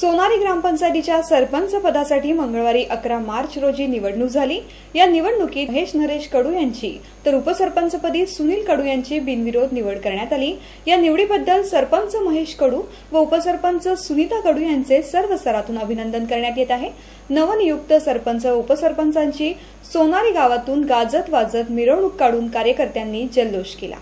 सोनारी ग्रामपंचायतीच्या सरपंच पदासाठी मंगळवारी अकरा मार्च रोजी निवडणूक झाली. या निवडणुकीत महेश नरेश कडू यांची तर उपसरपंचपदी सुनील कडू यांची बिनविरोध निवड करण्यात आली. या निवडीबद्दल सरपंच महेश कडू व उपसरपंच सुनीता कडू यांचे सर्व स्तरातून अभिनंदन करण्यात येत आहे. नवनियुक्त सरपंच व उपसरपंचांची सोनारी गावातून गाजत वाजत मिरवणूक काढून कार्यकर्त्यांनी जल्लोष केला.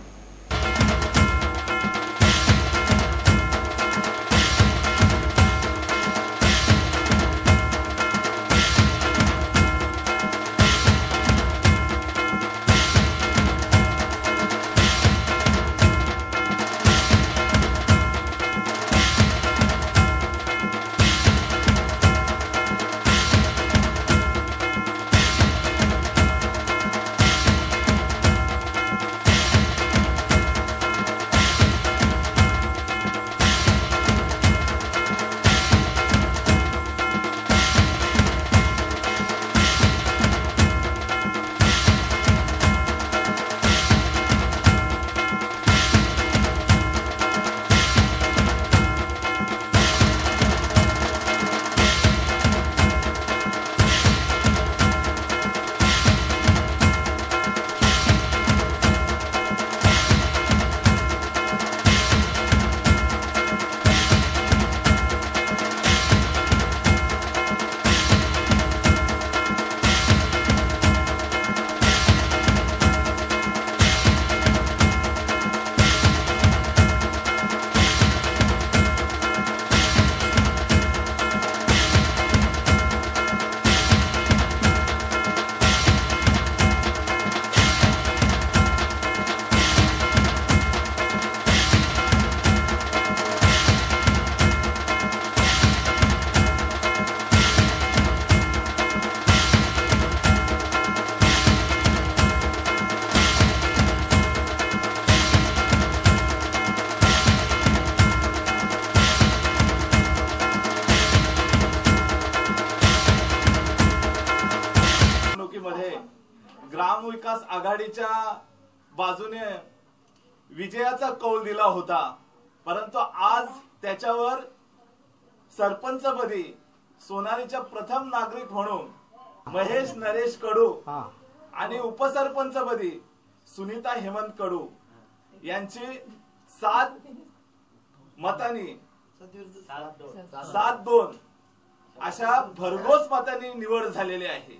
ग्रामविकास आघाडीच्या बाजूने विजयाचा कौल दिला होता. परंतु आज त्याच्यावर सरपंचपदी सोनारीच्या प्रथम नागरिक म्हणून महेश नरेश कडू आणि उपसरपंचपदी सुनीता हेमंत कडू यांची सात मतांनी सात दोन अशा भरघोस मतांनी निवड झालेली आहे.